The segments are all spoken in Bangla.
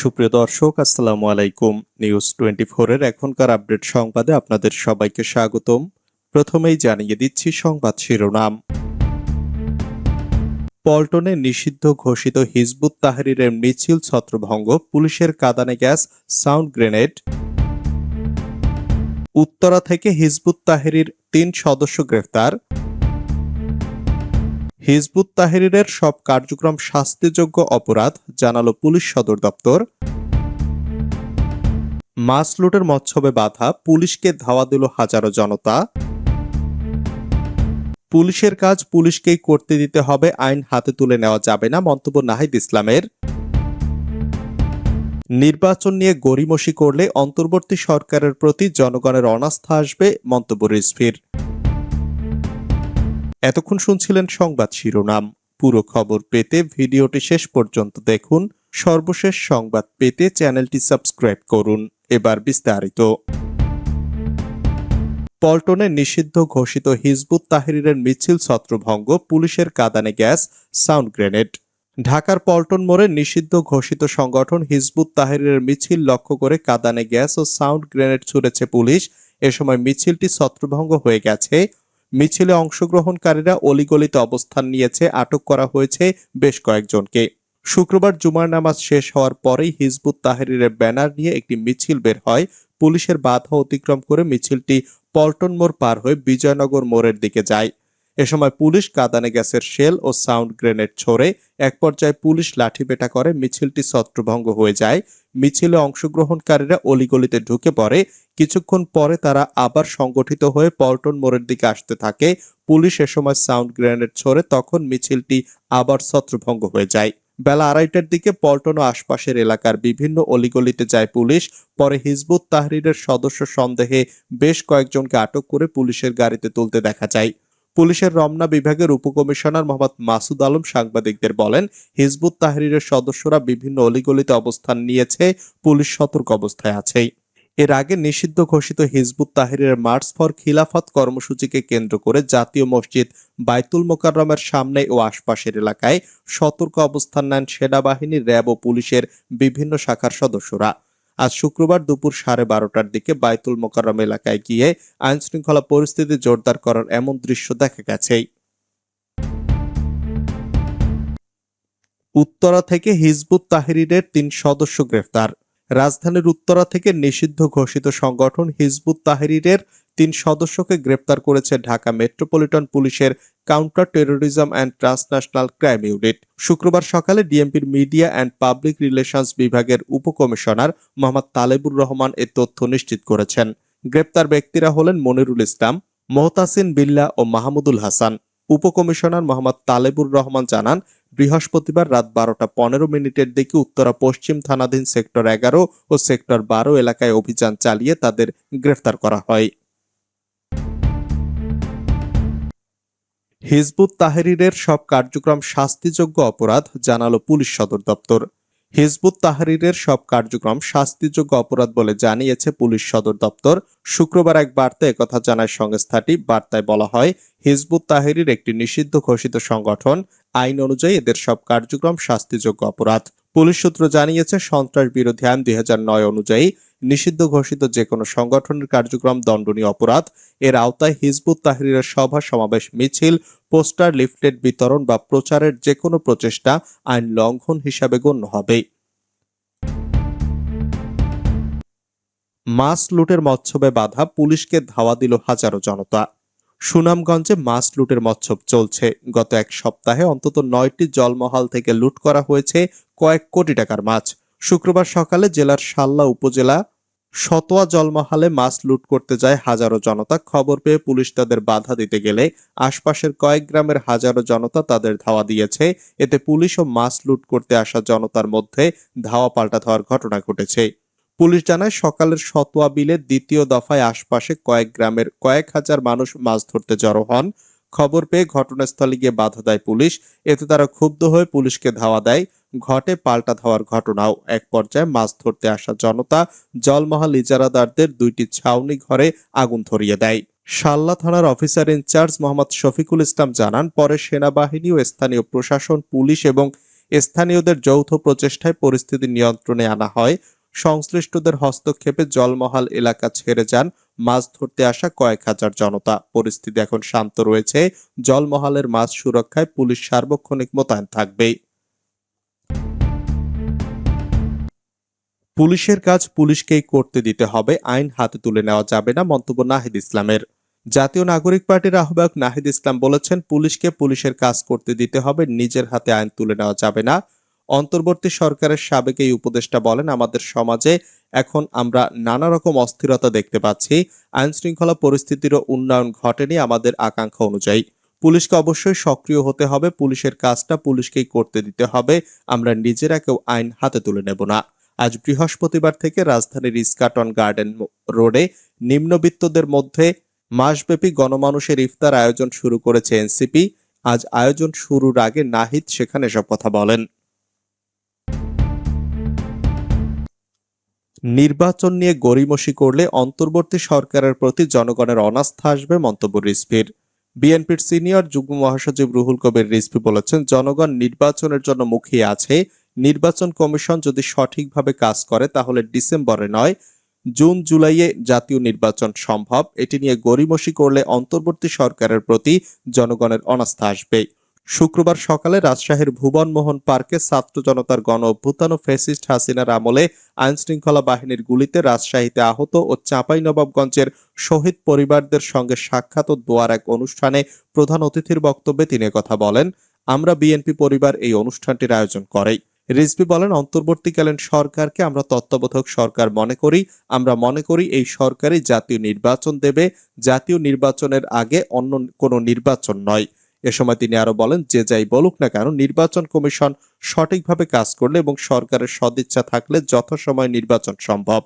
সুপ্রিয় দর্শক, আসসালামু আলাইকুম। নিউজ টোয়েন্টি এর এখনকার আপডেট সংবাদে আপনাদের সবাইকে স্বাগতম। প্রথমেই জানিয়ে দিচ্ছি সংবাদ শিরোনাম। পল্টনে নিষিদ্ধ ঘোষিত হিজবুত তাহরিরের মিছিল ছত্রভঙ্গ, পুলিশের কাদানে গ্যাস, সাউন্ড গ্রেনেড। উত্তরা থেকে হিজবুত তাহরির তিন সদস্য গ্রেফতার। হিজবুত তাহরিরের সব কার্যক্রম শাস্তিযোগ্য অপরাধ, জানালো পুলিশ সদর দপ্তর। মাছ লুটের মৎসবে বাধা, পুলিশকে ধাওয়া দিল হাজারো জনতা। পুলিশের কাজ পুলিশকেই করতে দিতে হবে, আইন হাতে তুলে নেওয়া যাবে না, মন্তব্য নাহিদ ইসলামের। নির্বাচন নিয়ে গড়িমসি করলে অন্তর্বর্তী সরকারের প্রতি জনগণের অনাস্থা আসবে, মন্তব্য রিজভির। এতক্ষণ শুনছিলেন সংবাদ শিরোনাম। পুরো খবর পেতে ভিডিওটি শেষ পর্যন্ত দেখুন। সর্বশেষ সংবাদ পেতে চ্যানেলটি সাবস্ক্রাইব করুন। এবার বিস্তারিত। পল্টনে নিষিদ্ধ ঘোষিত হিজবুত তাহরিরের মিছিল ছত্রভঙ্গ, পুলিশের কাদানে গ্যাস, সাউন্ড গ্রেনেড। ঢাকার পল্টন মোড়ে নিষিদ্ধ ঘোষিত সংগঠন হিজবুত তাহরিরের মিছিল লক্ষ্য করে কাদানে গ্যাস ও সাউন্ড গ্রেনেড ছুড়েছে পুলিশ। এ সময় মিছিলটি ছত্রভঙ্গ হয়ে গেছে। মিছিলে অংশগ্রহণকারীরা অলিগলিতে অবস্থান নিয়েছে, আটক করা হয়েছে বেশ কয়েকজনকে। শুক্রবার জুমার নামাজ শেষ হওয়ার পরেই হিজবুত তাহরিরের ব্যানার নিয়ে একটি মিছিল বের হয়। পুলিশের বাধা অতিক্রম করে মিছিলটি পল্টন মোড় পার হয়ে বিজয়নগর মোড়ের দিকে যায়। এ সময় পুলিশ কাদানে গ্যাসের শেল ও সাউন্ড গ্রেনেড ছোড়ে এক পর্যায়ে পুলিশ লাঠিপেটা করে, মিছিলটি ছত্রভঙ্গ হয়ে যায়। মিছিলে অংশগ্রহণকারীরা অলিগলিতে ঢুকে পড়ে। কিছুক্ষণ পরে তারা আবার সংগঠিত হয়ে পল্টন মোড়ের দিকে আসতে থাকে। পুলিশ এ সময় সাউন্ড গ্রেনেড ছোড়ে, তখন মিছিলটি আবার ছত্রভঙ্গ হয়ে যায়। বেলা আড়াইটার দিকে পল্টন ও আশপাশের এলাকার বিভিন্ন অলিগলিতে যায় পুলিশ। পরে হিজবুত তাহরিরের সদস্য সন্দেহে বেশ কয়েকজনকে আটক করে পুলিশের গাড়িতে তুলতে দেখা যায়। পুলিশের রমনা বিভাগের উপকমিশনার মোহাম্মদ মাসুদ আলম সাংবাদিকদের বলেন, হিজবুত তাহরিরের সদস্যরা বিভিন্ন অলিগলিতে অবস্থান নিয়েছে, পুলিশ সতর্ক অবস্থায় আছে। এর আগে নিষিদ্ধ ঘোষিত হিজবুত তাহরিরের মার্চ ফর খিলাফত কর্মসূচিকে কেন্দ্র করে জাতীয় মসজিদ বাইতুল মোকাররমের সামনে ও আশপাশের এলাকায় সতর্ক অবস্থান নেন সেনাবাহিনী র্যাব ও পুলিশের বিভিন্ন শাখার সদস্যরা। আজ শুক্রবার দুপুর সাড়ে বারোটার দিকে বাইতুল মোকাররম এলাকায় গিয়ে আইন শৃঙ্খলা পরিস্থিতি জোরদার করার এমন দৃশ্য দেখা গেছে। উত্তরা থেকে হিজবুত তাহরিরের তিন সদস্য গ্রেফতার। রাজধানীর উত্তরা থেকে নিষিদ্ধ ঘোষিত সংগঠন হিজবুত তাহরিরের তিন সদস্যকে গ্রেপ্তার করেছে ঢাকা মেট্রোপলিটন পুলিশের counter terrorism and transnational crime unit. শুক্রবার সকালে ডিএমপির মিডিয়া অ্যান্ড পাবলিক রিলেশনস বিভাগের উপকমিশনার মোহাম্মদ তালেবুর রহমান এ তথ্য নিশ্চিত করেছেন। গ্রেপ্তার ব্যক্তিরা হলেন মনিরুল ইসলাম, মোহতাসিন বিল্লা ও মাহমুদুল হাসান। উপকমিশনার মোহাম্মদ তালেবুর রহমান জানান বৃহস্পতিবার রাত বারোটা পনেরো মিনিটের দিকে উত্তরা পশ্চিম থানাধীন সেক্টর এগারো ও সেক্টর বারো এলাকায় অভিযান চালিয়ে তাদের গ্রেফতার করা হয়। হিজবুত তাহরিরের সব কার্যক্রম শাস্তিযোগ্য অপরাধ, জানালো পুলিশ সদর দপ্তর হিজবুত তাহরিরের সব কার্যক্রম শাস্তিযোগ্য অপরাধ বলে জানিয়েছে পুলিশ সদর দপ্তর। শুক্রবার এক বার্তায় একথা জানায় সংস্থাটি। বার্তায় বলা হয়, হিজবুত তাহরির একটি নিষিদ্ধ ঘোষিত সংগঠন। আইন অনুযায়ী এদের সব কার্যক্রম শাস্তিযোগ্য অপরাধ। পুলিশ সূত্র জানিয়েছে, সন্ত্রাস বিরোধী আইন দুই হাজার নয় অনুযায়ী নিষিদ্ধ ঘোষিত যে কোনো সংগঠনের কার্যক্রম, দণ্ডনীয় অপরাধ, এর আওতায় হিজবুত তাহরিরের সভা, সমাবেশ, মিছিল, পোস্টার, লিফলেট বিতরণ বা প্রচারের যে কোনো প্রচেষ্টা আইন লঙ্ঘন হিসাবে গণ্য হবে। মাছ লুটের মৎসবে বাধা, পুলিশকে ধাওয়া দিল হাজারো জনতা। সুনামগঞ্জে মাছ লুটের মৎসব চলছে। গত এক সপ্তাহে অন্তত নয়টি জলমহাল থেকে লুট করা হয়েছে কয়েক কোটি টাকার মাছ। শুক্রবার সকালে জেলার সাল্লা উপজেলা সতোয়া জলমহালে মাছ লুট করতে যায় হাজারো জনতা। খবর পেয়ে পুলিশ তাদের বাধা দিতে গেলে আশপাশের কয়েক গ্রামের হাজারো জনতা তাদের ধাওয়া দিয়েছে। এতে পুলিশ ও মাছ লুট করতে আসা জনতার মধ্যে ধাওয়া পাল্টা ধাওয়ার ঘটনা ঘটেছে। পুলিশ জানায়, সকালের সতোয়া বিলে দ্বিতীয় দফায় আশপাশে কয়েক গ্রামের কয়েক হাজার মানুষ মাছ ধরতে জড়ো হন। খবর পেয়ে ঘটনাস্থলে গিয়ে বাধা দেয় পুলিশ। এতে তারা ক্ষুব্ধ হয়ে পুলিশকে ধাওয়া দেয়। ঘটে পাল্টা ধাওয়ার ঘটনাও। এক পর্যায়ে মাছ ধরতে আসা জনতা জলমহল ইজারাদারদের দুইটি ছাউনি ঘরে আগুন ধরিয়ে দেয়। শাল্লা থানার officer in charge Mohammad Shafiqul Islam জানান, পরে সেনাবাহিনী ও স্থানীয় প্রশাসন, পুলিশ এবং স্থানীয়দের যৌথ প্রচেষ্টায় পরিস্থিতি নিয়ন্ত্রণে আনা হয়। সংশ্লিষ্টদের হস্তক্ষেপে জলমহাল এলাকা ছেড়ে যান। মাছ ধরতে আসা কয়েক হাজার জনতা। পরিস্থিতি এখন শান্ত রয়েছে। জলমহালের মাছ সুরক্ষায় পুলিশ সার্বক্ষণিক মোতায়েন থাকবে পুলিশের কাজ পুলিশকেই করতে দিতে হবে, আইন হাতে তুলে নেওয়া যাবে না, মন্তব্য নাহিদ ইসলামের। জাতীয় নাগরিক পার্টির আহ্বায়ক নাহিদ ইসলাম বলেছেন, পুলিশকে পুলিশের কাজ করতে দিতে হবে, নিজের হাতে আইন তুলে নেওয়া যাবে না। অন্তর্বর্তী সরকারের সাবেক এই উপদেষ্টা বলেন, আমাদের সমাজে এখন আমরা নানা রকম অস্থিরতা দেখতে পাচ্ছি, আইন শৃঙ্খলা পরিস্থিতিরও উন্নয়ন ঘটেনি আমাদের আকাঙ্ক্ষা অনুযায়ী। পুলিশকে অবশ্যই সক্রিয় হতে হবে, পুলিশের কাজটা পুলিশকেই করতে দিতে হবে, আমরা নিজেরা কেউ আইন হাতে তুলে নেব না। আজ বৃহস্পতিবার থেকে রাজধানীর ইস্কাটন গার্ডেন রোডে নিম্নবিত্তদের মধ্যে মাসব্যাপী গণমানুষের ইফতার আয়োজন শুরু করেছে এনসিপি। আজ আয়োজন শুরুর আগে নাহিদ সেখানে সব কথা বলেন। নির্বাচন নিয়ে গড়িমসি করলে অন্তর্বর্তী সরকারের প্রতি জনগণের অনাস্থা আসবে মন্তব্য রিজভির। বিএনপির সিনিয়র যুগ্ম মহাসচিব রুহুল কবির রিজভি বলেছেন, জনগণ নির্বাচনের জন্য মুখিয়ে আছে নির্বাচন কমিশন যদি সঠিকভাবে কাজ করে, তাহলে ডিসেম্বরে নয়, জুন, জুলাইয়ে জাতীয় নির্বাচন সম্ভব। এটি নিয়ে গরিমসি করলে অন্তর্বর্তী সরকারের প্রতি জনগণের অনাস্থা আসবে। শুক্রবার সকালে রাজশাহীর ভুবন মোহন পার্কে ছাত্র জনতার গণ অভ্যুত্থান ও ফ্যাসিস্ট হাসিনার আমলে আইন শৃঙ্খলা বাহিনীর গুলিতে রাজশাহীতে আহত ও চাঁপাইনবাবগঞ্জের শহীদ পরিবারদের সঙ্গে সাক্ষাৎ ও দোয়ার এক অনুষ্ঠানে প্রধান অতিথির বক্তব্যে তিনি কথা বলেন, আমরা বিএনপি পরিবার এই অনুষ্ঠানটির আয়োজন করেই। রিজভি বলেন, অন্তর্বর্তীকালীন সরকারকে আমরা তত্ত্বাবধায়ক সরকার মনে করি। আমরা মনে করি এই সরকারই জাতীয় নির্বাচন দেবে। জাতীয় নির্বাচনের আগে অন্য কোনো নির্বাচন নয়। এ সময় তিনি আরও বলেন, যে যাই বলুক না কেন, নির্বাচন কমিশন সঠিকভাবে কাজ করলে এবং সরকারের সদিচ্ছা থাকলে যথাসময় নির্বাচন সম্ভব।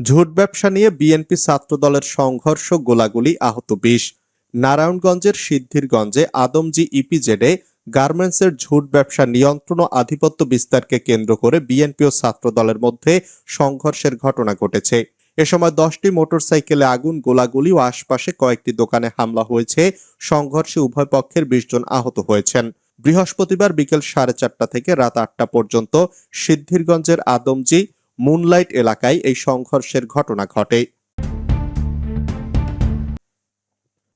ঝুট ব্যবসা নিয়ে বিএনপি ছাত্র দলের সংঘর্ষ, গোলাগুলি আহত বিশ নারায়ণগঞ্জের সিদ্ধিরগঞ্জে আদমজি ইপিজেডে গার্মেন্টসের ঝুট ব্যবসা নিয়ন্ত্রণ ও আধিপত্য বিস্তারকে কেন্দ্র করে বিএনপি ও ছাত্র দলের মধ্যে সংঘর্ষের ঘটনা ঘটেছে। এ সময় দশটি মোটরসাইকেলে আগুন, গোলাগুলি ও আশপাশে কয়েকটি দোকানে হামলা হয়েছে। সংঘর্ষে উভয় পক্ষের বিশ জন আহত হয়েছেন। বৃহস্পতিবার বিকেল সাড়ে চারটা থেকে রাত আটটা পর্যন্ত সিদ্ধিরগঞ্জের আদমজি মুনলাইট এলাকায় এই সংঘর্ষের ঘটনা ঘটে।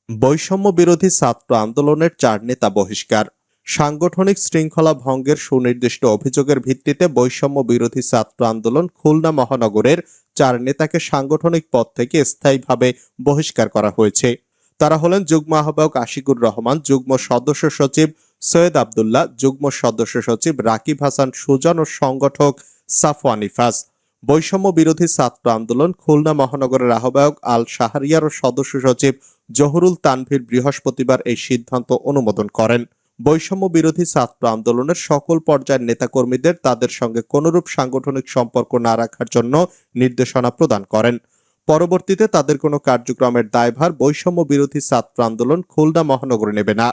বৈষম্য বিরোধী ছাত্র আন্দোলনের চার নেতা বহিষ্কার। সাংগঠনিক শৃঙ্খলা ভঙ্গের সুনির্দিষ্ট অভিযোগের ভিত্তিতে বৈষম্য বিরোধী ছাত্র আন্দোলন খুলনা মহানগরের চার নেতাকে সাংগঠনিক পদ থেকে স্থায়ীভাবে বহিষ্কার করা হয়েছে। তারা হলেন যুগ্ম আহ্বায়ক আশিকুর রহমান, যুগ্ম সদস্য সচিব সৈয়দ আবদুল্লাহ, যুগ্ম সদস্য সচিব রাকিব হাসান সুজন ও সংগঠক সাফওয়ান ইফাজ। বৈষম্য বিরোধী ছাত্র আন্দোলন খুলনা মহানগরের আহ্বায়ক আল শাহরিয়ার ও সদস্য সচিব জহুরুল তানভীর বৃহস্পতিবার এই সিদ্ধান্ত অনুমোদন করেন। বৈষম্য বিরোধী ছাত্র আন্দোলনের সকল পর্যায়ের নেতাকর্মীদের তাদের সঙ্গে কোনরূপ সাংগঠনিক সম্পর্ক না রাখার জন্য নির্দেশনা প্রদান করেন। পরবর্তীতে তাদের কোনো কার্যক্রমের দায়ভার বৈষম্য বিরোধী ছাত্র আন্দোলন খুলনা মহানগরে নেবে না।